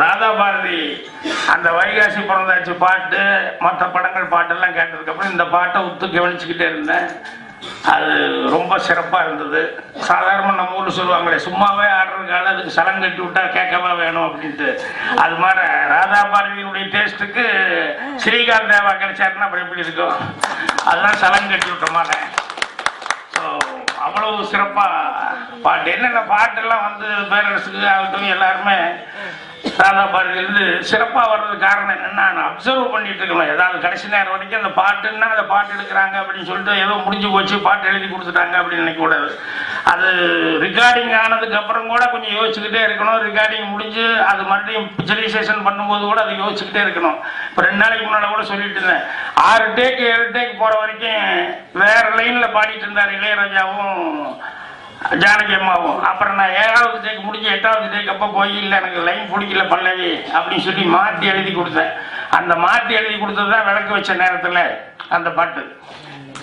ராதா பாரதி அந்த வைகாசி பிறந்தாச்சு பாட்டு மற்ற படங்கள் பாட்டெல்லாம் கேட்டதுக்கப்புறம் இந்த பாட்டை உத்து கவனிச்சுக்கிட்டே இருந்தேன். அது ரொம்ப சிறப்பாக இருந்தது. சாதாரணமாக நம்ம ஊரில் சொல்லுவாங்களே சும்மாவே ஆடுறதுக்காக அதுக்கு சலம் கட்டி விட்டா கேட்கவா வேணும் அப்படின்ட்டு. அது மாதிரி ராதா பாரதியினுடைய டேஸ்ட்டுக்கு ஸ்ரீகாந்த் தேவா கிடைச்சாருன்னா அப்புறம் எப்படி இருக்கும்? அதெல்லாம் சலம் கட்டி விட்ட மாட்டேன் ஸோ அவ்வளவு சிறப்பாக பாட்டு. என்னென்ன பாட்டெல்லாம் வந்து பேரரசுக்கு ஆகட்டும் எல்லாருமே ராதா பாரதியிலிருந்து சிறப்பாக வர்றதுக்கு காரணம் என்னன்னா நான் அப்சர்வ் பண்ணிட்டு இருக்கணும் ஏதாவது கடைசி நேரம் வரைக்கும் அந்த பாட்டுன்னா அந்த பாட்டு எடுக்கிறாங்க அப்படின்னு சொல்லிட்டு ஏதோ முடிஞ்சு போச்சு பாட்டு எழுதி கொடுத்துட்டாங்க அப்படின்னு நினைக்கக்கூடாது அது ரெக்கார்டிங் ஆனதுக்கு அப்புறம் கூட கொஞ்சம் யோசிச்சுக்கிட்டே இருக்கணும். ரெக்கார்டிங் முடிஞ்சு அது மறுபடியும் பிக்சரைசேஷன் பண்ணும்போது கூட அதை யோசிச்சுக்கிட்டே இருக்கணும். இப்போ ரெண்டு நாளைக்கு முன்னாடி கூட சொல்லிட்டு இருந்தேன். ஆறு டேக் ஏழு டேக் போகிற வரைக்கும் வேற லைனில் பாடிட்டு இருந்தார் இளையராஜாவும் ஜானகி அம்மாவும் அப்புறம் நான் ஏழாவது டேக் முடிஞ்சு எட்டாவது டேக் அப்போ போய் இல்லை எனக்கு லைன் பிடிக்கல பல்லவி அப்படின்னு சொல்லி மாற்றி எழுதி கொடுத்தேன். அந்த மாற்றி எழுதி கொடுத்தது தான் விளக்கு வச்ச நேரத்தில் அந்த பாட்டு.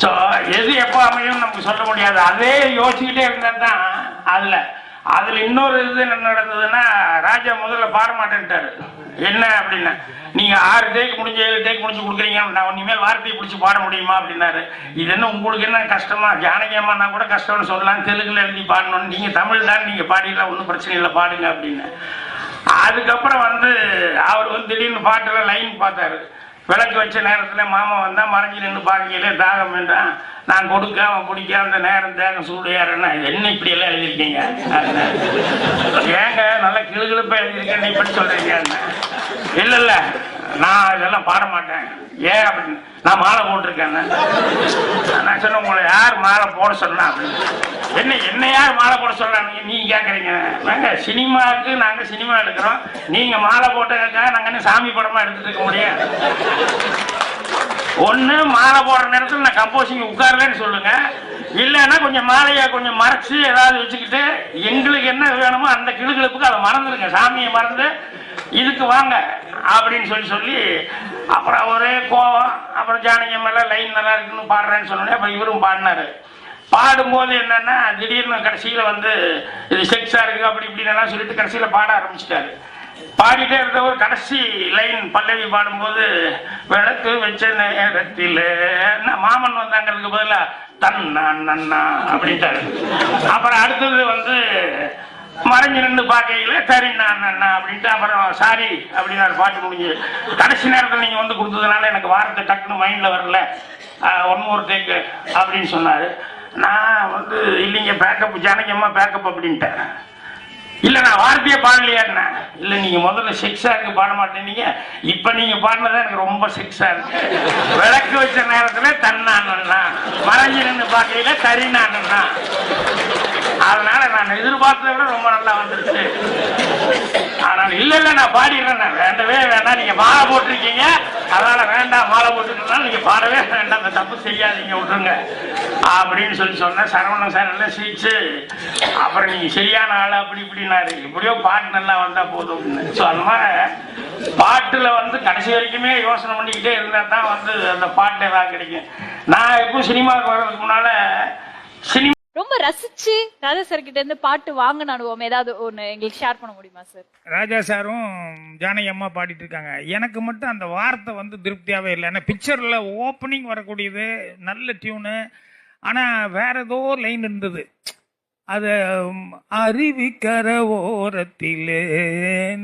ஸோ எது எப்போ அமையும் நமக்கு சொல்ல முடியாது. அதே யோசிக்கிட்டே இருந்தால் தான் அதில். அதில் இன்னொரு இது என்ன நடந்ததுன்னா ராஜா முதல்ல பாட மாட்டேன்ட்டாரு. என்ன அப்படின்னா நீங்கள் ஆறு டேக் முடிஞ்சு ஏழு டேக் முடிச்சு கொடுக்குறீங்க நான் இனிமேல் வார்த்தையை பிடிச்சி பாட முடியுமா? அப்படின்னாரு. இது என்ன உங்களுக்கு என்ன கஷ்டமா? ஜானகியம்மானா கூட கஷ்டம்னு சொல்லலாம். தெலுங்குல எழுதி பாடணும்னு. நீங்கள் தமிழ் தான் நீங்கள் பாடிடலாம் ஒன்றும் பிரச்சனை இல்லை பாடுங்க அப்படின்னு. அதுக்கப்புறம் வந்து அவர் வந்து திடீர்னு பாட்டில் லைன் பார்த்தாரு. விளக்கு வச்ச நேரத்தில் மாமா வந்தால் மறைஞ்சி நின்று பார்க்கையிலே தாகம் என்றான் நான் கொடுக்க அவன் பிடிக்க அந்த நேரம் தேகம் சூடு என்ன இப்படி எல்லாம் எழுதியிருக்கீங்க? ஏங்க நல்லா கிளுகிழுப்பா எழுதியிருக்கேன் இப்படி சொல்கிறீங்க இல்லை இல்லை. நான் இதெல்லாம் பாட மாட்டேன். ஏன் அப்படின்னு நான் மாலை போட்டிருக்கேன் நான் சொன்ன உங்களை யார் மாலை போட சொன்னா? அப்படின்னு என்ன என்ன யார் மாலை போட சொல்றாங்க நீங்க கேட்குறீங்க நாங்க சினிமாவுக்கு நாங்க சினிமா எடுக்கிறோம். நீங்க மாலை போட்டதுக்காக நாங்க என்ன சாமி படமா எடுத்துட்டு இருக்க முடியும். ஒன்று மாலை போடுற நேரத்தில் நான் கம்போசிங் உட்காருவேன்னு சொல்லுங்க. இல்லைன்னா கொஞ்சம் மாலையை கொஞ்சம் மறைச்சு ஏதாவது வச்சுக்கிட்டு எங்களுக்கு என்ன வேணுமோ அந்த கிளுகிழப்புக்கு அதை மறந்துடுங்க. சாமியை மறந்து இதுக்கு வாங்க அப்படின்னு சொல்லி சொல்லி அப்புறம் ஒரே கோவம் அப்புறம் ஜானகி மேல லைன் நல்லா இருக்குன்னு பாடுறேன்னு சொன்னோடனே அப்புறம் இவரும் பாடினாரு. பாடும்போது என்னன்னா திடீர்னு கடைசியில வந்து இது செக்ஸா இருக்கு அப்படி இப்படின்னு எல்லாம் சொல்லிட்டு கடைசியில பாட ஆரம்பிச்சிட்டாரு. பாடிட்டே இருந்தவர் கடைசி லைன் பல்லவி பாடும்போது விளக்கு வச்ச நேரத்தில் மாமன் வந்தாங்கிறதுக்கு பதிலா தன்னா நன்னா அப்படின்ட்டாரு. அப்புறம் அடுத்தது வந்து மறைஞ்சு நின்று பார்க்கையில சரி நான் அப்படின்ட்டு அப்புறம் சாரி அப்படின்னாரு பாட்டு முடிஞ்சு. கடைசி நேரத்தில் நீங்கள் வந்து கொடுத்ததுனால எனக்கு வாரத்தை டக்குன்னு மைண்டில் வரல. ஒன் ஒரு டேக்கு அப்படின்னு சொன்னார். நான் வந்து இல்லைங்க பேக்கப் ஜானகியம்மா பேக்கப் அப்படின்ட்டேன். இல்லை நான் வார்த்தையே பாடலையாண்ணா இல்லை நீங்கள் முதல்ல சிக்ஸாக இருக்கு பாட மாட்டேனீங்க இப்போ நீங்கள் பாடினதா எனக்கு ரொம்ப சிக்ஸாக இருக்கு. விளக்கு வச்ச நேரத்தில் தன்னானா மறைஞ்சு நின்று பார்க்கையில தரினானா அதனால நான் எதிர்பார்த்ததை விட ரொம்ப நல்லா வந்துருச்சு. ஆனால் இல்ல இல்ல நான் பாடிடுறேன். நான் வேண்டவே வேண்டாம். நீங்க மாலை போட்டிருக்கீங்க. அதனால வேண்டாம் மாலை போட்டுருக்கனால நீங்க பாடவே வேண்டாம். அந்த தப்பு செய்யாதீங்க விட்டுருங்க. அப்படின்னு சொல்லி சொன்னேன். சரவணன் சார் எல்லாம் சிரிச்சு அப்புறம் நீங்க சரியான ஆள். அப்படி இப்படின்னாரு. இப்படியோ பாட்டு நல்லா வந்தா போதும். ஸோ அந்த மாதிரி பாட்டுல வந்து கடைசி வரைக்குமே யோசனை பண்ணிக்கிட்டே இருந்தா தான் வந்து அந்த பாட்டு ஏதாவது கிடைக்கும். நான் எப்பவும் சினிமாவுக்கு வர்றதுக்கு முன்னால சினிமா ரொம்ப ரசிச்சு ராஜா சார் கிட்ட இருந்து பாட்டு வாங்கின அனுபவம் ஏதாவது ஒண்ணு எங்களுக்கு ஷேர் பண்ண முடியுமா சார் ராஜா சாரும் ஜானகி அம்மா பாடிட்டு இருக்காங்க. எனக்கு மட்டும் அந்த வார்த்தை வந்து திருப்தியாகவே இல்லை. ஏன்னா பிக்சரில் ஓப்பனிங் வரக்கூடியது நல்ல டியூனு ஆனால் வேற ஏதோ லைன் இருந்தது. அது அருவிக்கர ஓரத்திலே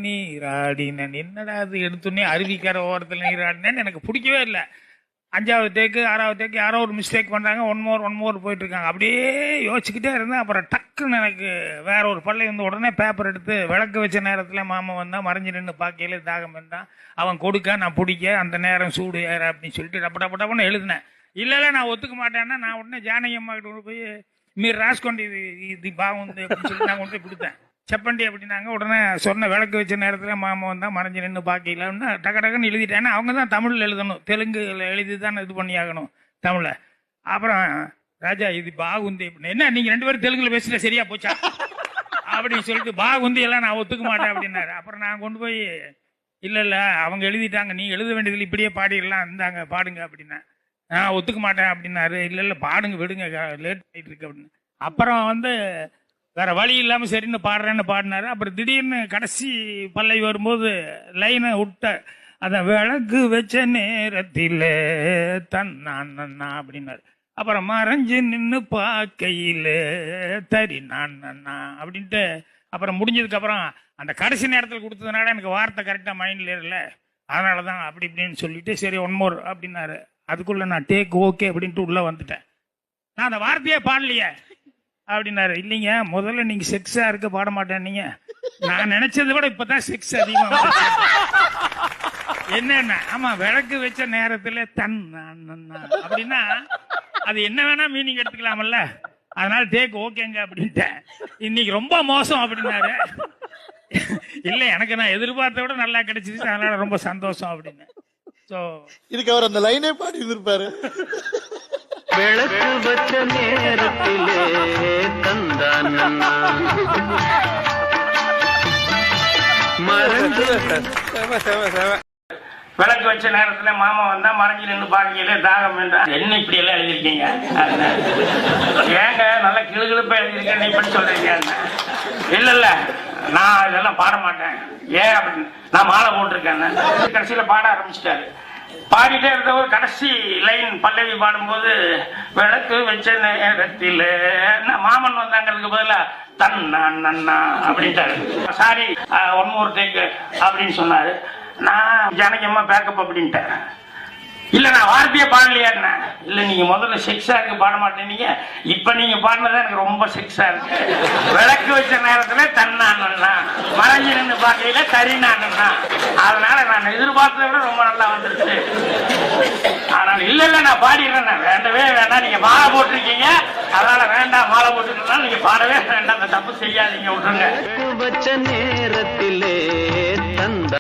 நீராடின என்னடா அது எடுத்துன்னே அருவிக்கர ஓரத்தில் நீராடினேன்னு எனக்கு பிடிக்கவே இல்லை. அஞ்சாவது தேக்கு ஆறாவது தேக்கு யாரோ ஒரு மிஸ்டேக் பண்ணுறாங்க ஒன் மோர் ஒன் மோர் போயிட்டுருக்காங்க. அப்படியே யோசிச்சுக்கிட்டே இருந்தேன். அப்புறம் டக்குன்னு எனக்கு வேற ஒரு பள்ளி வந்து உடனே பேப்பர் எடுத்து விளக்கு வச்ச நேரத்தில் மாமா வந்தால் மறைஞ்சு நின்று பார்க்கையில தாகம் இருந்தான் அவன் கொடுக்க நான் பிடிக்க அந்த நேரம் சூடு ஏற அப்படின்னு சொல்லிட்டு டப்பு டப்பு டப்புன்னு எழுதினேன். இல்லை இல்லை நான் ஒத்துக்க மாட்டேன்னா நான் உடனே ஜானகி அம்மா கிட்ட போய் மீர் ராஸ்கொண்டு இது இது வந்து அப்படின்னு சொல்லி நான் கொண்டு போய் கொடுத்தேன். செப்பண்டி அப்படின்னாங்க. உடனே சொன்ன விளக்கு வச்ச நேரத்தில் மாமா வந்தால் மறைஞ்சு நின்று பார்க்கலாம்னா டக்கு டக்குன்னு எழுதிட்டேன். அவங்க தான் தமிழில் எழுதணும். தெலுங்குல எழுதி தான் இது பண்ணி ஆகணும் தமிழில் அப்புறம் ராஜா இது பாகுந்தி. அப்படின்னு என்ன நீங்கள் ரெண்டு பேரும் தெலுங்குல பேசுகிற சரியா போச்சா? அப்படின்னு சொல்லிட்டு பாகுந்தி எல்லாம் நான் ஒத்துக்க மாட்டேன் அப்படின்னாரு. அப்புறம் நான் கொண்டு போய் இல்லை இல்லை அவங்க எழுதிட்டாங்க. நீ எழுத வேண்டியதில் இப்படியே பாடிடலாம். இருந்தாங்க பாடுங்க அப்படின்னா. நான் ஒத்துக்க மாட்டேன் அப்படின்னாரு. இல்லை இல்லை பாடுங்க விடுங்க. லேட் ஆகிட்டு இருக்கு அப்படின்னு. அப்புறம் வந்து வேற வழி இல்லாம சரின்னு பாடுறேன்னு பாடினாரு. அப்புறம் திடீர்னு கடைசி பல்லை வரும்போது லைனை விட்ட அத விளக்கு வச்ச நேரத்தில் தன்னா அப்படின்னாரு. அப்புறம் மறைஞ்சு நின்னு பார்க்கையில் தரி நான் அப்படின்ட்டு அப்புறம் முடிஞ்சதுக்கு அப்புறம் அந்த கடைசி நேரத்தில் கொடுத்ததுனால எனக்கு வார்த்தை கரெக்டாக மைண்ட்ல இல்லை அதனால தான் அப்படி இப்படின்னு சொல்லிட்டு சரி ஒன் மோர் அப்படின்னாரு. அதுக்குள்ள நான் டேக் ஓகே அப்படின்ட்டு உள்ள வந்துட்டேன். நான் அந்த வார்த்தையே பாடலையே. அப்படின்னாரு. இல்லைங்க முதல்ல நீங்க செக்ஸா இருக்க பாட மாட்டேன் நீங்க நான் நினைச்சதை விட இப்பதான் செக்ஸ் அதிகமா. என்னென்ன ஆமா விளக்கு வச்ச நேரத்துல தன். அப்படின்னா அது என்ன வேணா மீனிங் எடுத்துக்கலாம்ல. அதனால டேக் ஓகேங்க அப்படின்ட்டேன். இன்னைக்கு ரொம்ப மோசம் அப்படின்னாரு. இல்ல எனக்கு நான் எதிர்பார்த்த விட நல்லா கிடைச்சிச்சு. அதனால ரொம்ப சந்தோஷம் அப்படின்னு. ஸோ இதுக்கு அவர் அந்த லைனே பாடி இருந்திருப்பாரு விளக்கு வச்ச நேரத்திலே விளக்கு வச்ச நேரத்துல மாமா வந்தா மறைஞ்சு நின்று பாக்கியில தாகம் என்றா. என்ன இப்படி எல்லாம் எழுதிருக்கீங்க ஏங்க நல்ல கிளுகிழுப்பா எழுதிருக்கேன் இப்படி சொல்றீங்க. இல்ல இல்ல. நான் இதெல்லாம் பாட மாட்டேன். ஏன் அப்படின்னு நான் மாலை போட்டிருக்கேன் கடைசியில பாட ஆரம்பிச்சிட்டாரு. பாடிட்டே இருந்தவர் கடைசி லைன் பல்லவி பாடும்போது விளக்கு வச்ச நேரத்தில் மாமன் வந்தாங்கிறதுக்கு பதிலா தன்னா நன்னா அப்படின்ட்டாரு. சாரி ஒன் மோர் டேக் அப்படின்னு சொன்னாரு. நான் ஜானகியம்மா பேக்கப் அப்படின்ட்டேன். இல்ல நான் வார்த்தையை பாடலையா இல்ல நீங்க முதல்ல செக்ஸா இருக்கு பாட மாட்டேனீங்க இப்ப நீங்க பாடினது எனக்கு ரொம்ப செக்ஸா இருக்கு. விளக்கு வச்ச நேரத்துல தன்னானா மறைஞ்சு நின்று பார்க்கையில தரினானா அதனால நான் எதிர்பார்த்ததை விட ரொம்ப நல்லா வந்துருச்சு. ஆனால் இல்ல இல்ல நான் பாடிடுறேன். வேண்டவே வேண்டாம். நீங்க மாலை போட்டிருக்கீங்க. அதனால வேண்டாம் மாலை போட்டுருக்கனால நீங்க பாடவே வேண்டாம். தப்பு செய்யாதீங்க விட்டுருங்க. நேரத்திலே